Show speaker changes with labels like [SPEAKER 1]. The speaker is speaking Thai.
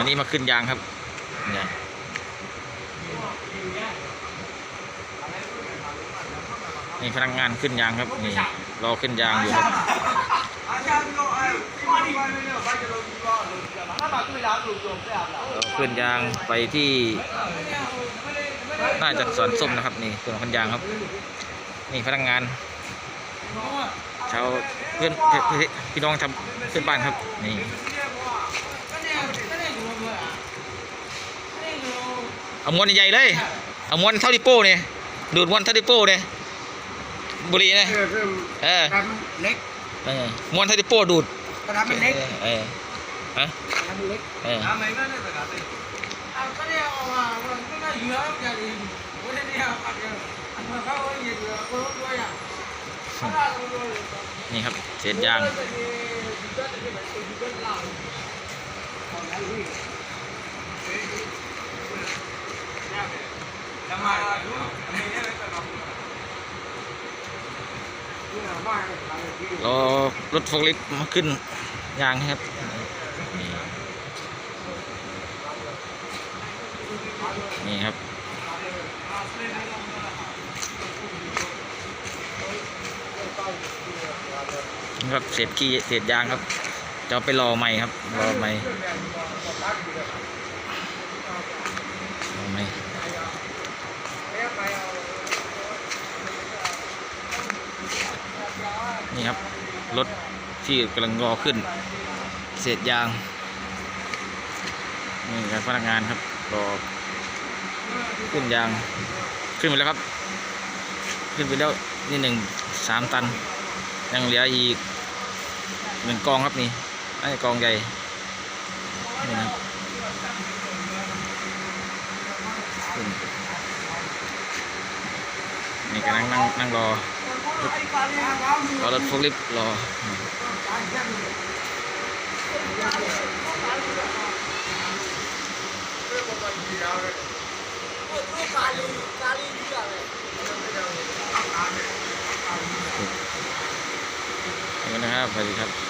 [SPEAKER 1] วันนี้มาขึ้นยางครับเนี่ยนี่พนักงานขึ้นยางครับนี่รอขึ้นยางอยู่ครับเราขึ้นยางไปที่น่าจะสวนส้มนะครับนี่ส่วนคนยางครับ นี่พนักงานชาวเพื่อนเพื่อนพี่น้องทำเพื่อนบ้านครับนี่ เอามวนใหญ่ๆเลย เอามวนเท่าดิโป้เนี่ยดูดมวนเท่าดิโป้เนี่ยบุหรีเนี่ยเออ
[SPEAKER 2] ดำเล็ก
[SPEAKER 1] เออมวนเท่าดิโป้ดูด
[SPEAKER 2] กระดำมันเล็ก
[SPEAKER 1] เออฮะ
[SPEAKER 2] กระดำมันเล็ก
[SPEAKER 1] เออ
[SPEAKER 2] ทำไมก็ได้แต่กระดำอะก็เนี่ยเอามามันก็เยอะอย่างนี้วันนี้เนี่ยปัดเยอะอันนั้นเขาเยอะๆก็ด้วยอะ
[SPEAKER 1] นี่ครับเศษยาง รอรถโฟล์ลิฟต์มาขึ้นยางครับนี่ครับนี่ครับเศษขี้เศษยางครับจะไปรอใหม่ครับรอใหม่รอใหม่ นี่ครับ รถที่กำลังรอขึ้น เศษยาง นี่ครับพนักงานครับ รอ ขึ้นยาง ขึ้นไปแล้วครับ ขึ้นไปแล้วนี่หนึ่งสามตัน ยังเหลืออีกหนึ่งกองครับนี่ไอ้กองใหญ่นี่นะครับนนี่กำลังนั่งนั่งรอ เอรถฟล์ลิฟรอนะครับสวัสดีครับ